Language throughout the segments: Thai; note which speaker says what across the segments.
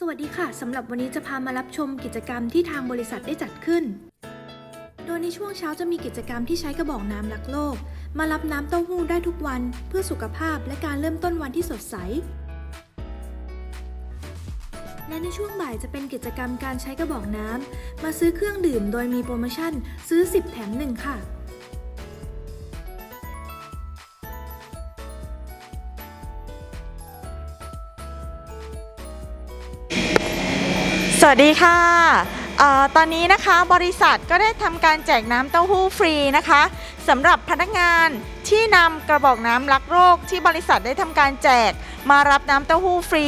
Speaker 1: สวัสดีค่ะ สำหรับวันนี้จะพามารับชมกิจกรรมที่ทางบริษัทได้จัดขึ้น โดยในช่วงเช้าจะมีกิจกรรมที่ใช้กระบอกน้ำรักโลก มารับน้ำเต้าหู้ได้ทุกวัน เพื่อสุขภาพและการเริ่มต้นวันที่สดใส และในช่วงบ่ายจะเป็นกิจกรรมการใช้กระบอกน้ำมาซื้อเครื่องดื่มโดยมีโปรโมชั่นซื้อ 10 แถม 1 ค่ะ
Speaker 2: สวัสดีค่ะออตอนนี้นะคะบริษัทก็ได้ทำการแจกน้ำเต้าหู้ฟรีนะคะสำหรับพนักงานที่นำกระบอกน้ำรักโรคที่บริษัทได้ทำการแจก มารับน้ำเต้าหู้ฟรี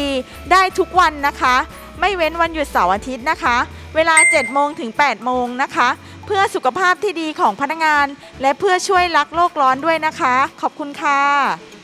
Speaker 2: ได้ทุกวันนะคะ ไม่เว้นวันหยุดเสาร์อาทิตย์นะคะ เวลา 7 โมงถึง 8 โมงนะคะ เพื่อสุขภาพที่ดีของพนักงาน และเพื่อช่วยรักโลกร้อนด้วยนะคะ ขอบคุณค่ะ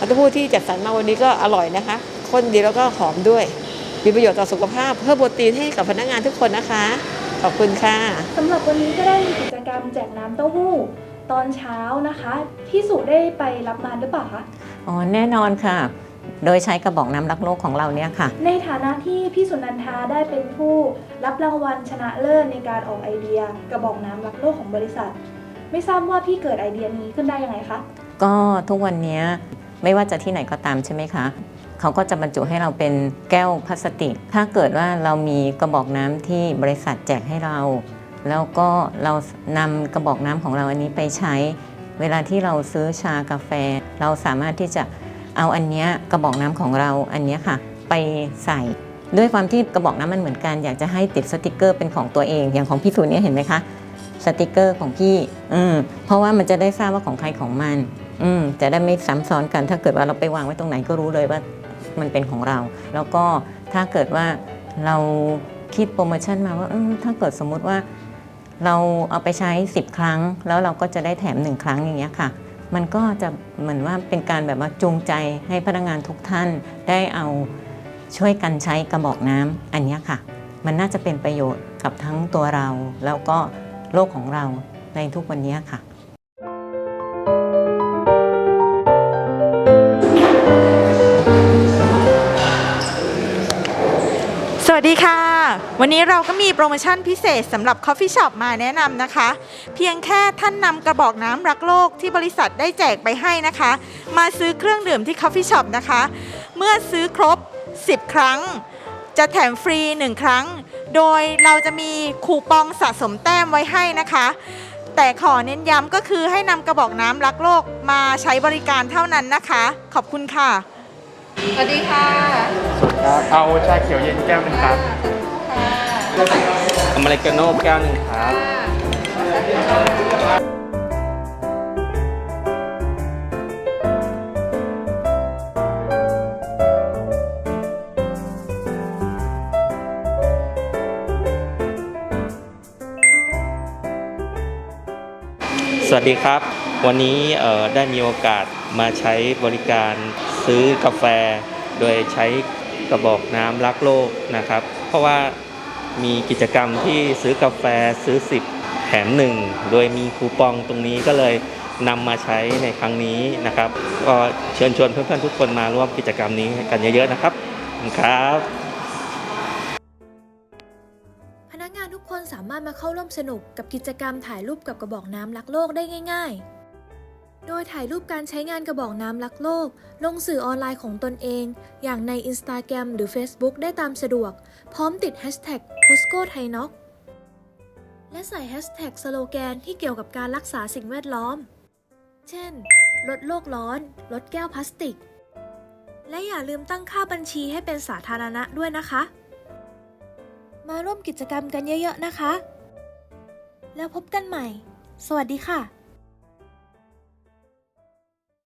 Speaker 3: น้ำเต้าหู้ที่จัดสรรมาวันนี้ก็อร่อยนะคะข้นดีแล้วก็หอมด้วย มีประโยชน์ต่อสุขภาพเพิ่มโปรตีนให้กับพนักงานทุกคนนะคะ ขอบคุณค่ะ
Speaker 1: สำหรับวันนี้ก็ได้มีกิจกรรมแจกน้ำเต้าหู้ตอนเช้านะคะพี่สุได้ไปรับมาหรือเปล่าคะ
Speaker 4: อ๋อแน่นอนค่ะ โดยใช้กระบอกน้ำรักโลกของเราเนี่ยค่ะ
Speaker 1: ในฐานะที่พี่สุนันทาได้เป็นผู้รับรางวัลชนะเลิศในการออกไอเดีย กระบอกน้ำรักโลกของบริษัท ไม่ทราบว่าพี่เกิดไอเดียนี้ขึ้นได้ยังไงคะ
Speaker 4: ก็ทุกวันเนี้ย ไม่ว่าจะที่ไหนก็ตามใช่ไหมคะเขาก็จะบรรจุให้เราเป็นแก้วพลาสติก ถ้าเกิดว่าเรามีกระบอกน้ำที่บริษัทแจกให้เรา แล้วก็เรานำกระบอกน้ำของเราอันนี้ไปใช้ เวลาที่เราซื้อชากาแฟ เราสามารถที่จะเอาอันเนี้ยกระบอกน้ำของเราอันนี้ค่ะ ไปใส่ด้วยความที่กระบอกน้ำมันเหมือนกัน อยากจะให้ติดสติกเกอร์เป็นของตัวเอง อย่างของพี่สูเนี่ยเห็นไหมคะ สติกเกอร์ของพี่ อืมเพราะว่ามันจะได้ทราบว่าของใครของมัน อืมจะได้ไม่ซ้ำซ้อนกัน ถ้าเกิดว่าเราไปวางไว้ตรงไหนก็รู้เลยว่ามันเป็นของเรา แล้วก็ถ้าเกิดว่าเราคิดโปรโมชั่นมาว่าเออถ้าเกิดสมมุติว่า เราเอาไปใช้ 10 ครั้ง แล้วเราก็จะได้แถม 1 ครั้งอย่างเงี้ยค่ะ มันก็จะเหมือนว่าเป็นการแบบว่าจูงใจให้พนักงานทุกท่านได้เอาช่วยกันใช้กระบอกน้ำอันนี้ค่ะ มันน่าจะเป็นประโยชน์กับทั้งตัวเรา แล้วก็โลกของเราในทุกวันนี้ค่ะ
Speaker 2: สวัสดีค่ะ วันนี้เราก็มีโปรโมชั่นพิเศษสำหรับ Coffee Shop มาแนะนำนะคะ เพียงแค่ท่านนำกระบอกน้ำรักโลกที่บริษัทได้แจกไปให้นะคะ มาซื้อเครื่องดื่มที่ Coffee Shop นะคะ เมื่อซื้อครบ 10 ครั้ง จะแถมฟรี 1 ครั้ง โดยเราจะมีคูปองสะสมแต้มไว้ให้นะคะ แต่ขอเน้นย้ำก็คือให้นำกระบอกน้ำรักโลกมาใช้บริการเท่านั้นนะคะ ขอบคุณค่ะ
Speaker 5: สวัสดีค่ะ
Speaker 6: เอาชาเขียวเย็นแก้วหนึ่งครับอเมริกาโน่แก้วหนึ่งครับสวัสดีครับ วันนี้เอ่อได้มีโอกาสมาใช้บริการซื้อกาแฟ โดยใช้ กระบอกน้ำรักโลกนะครับ เพราะว่ามีกิจกรรมที่ซื้อกาแฟซื้อ 10 แถม1โดยมีคูปองตรงนี้ก็เลยนำมาใช้ในครั้งนี้นะครับก็เชิญชวนเพื่อนๆทุกคนมาร่วมกิจกรรมนี้กันเยอะๆนะครับขอบคุณครับ
Speaker 1: พนักงานทุกคนสามารถมาเข้าร่วมสนุกกับกิจกรรมถ่ายรูปกับกระบอกน้ำรักโลกได้ง่าย ๆ โดยถ่ายรูปการใช้งานกระบอกน้ำรักโลก ลงสื่อออนไลน์ของตนเอง อย่างใน Instagram หรือ Facebook ได้ตามสะดวก พร้อมติด Hashtag p o s c o t h a i n o k และใส่ Hashtag สโลแกนที่เกี่ยวกับการรักษาสิ่งแวดล้อม เช่น ลดโลกร้อน ลดแก้วพลาสติก และอย่าลืมตั้งค่าบัญชีให้เป็นสาธารณะด้วยนะคะ มาร่วมกิจกรรมกันเยอะๆนะคะ แล้วพบกันใหม่ สวัสดีค่ะ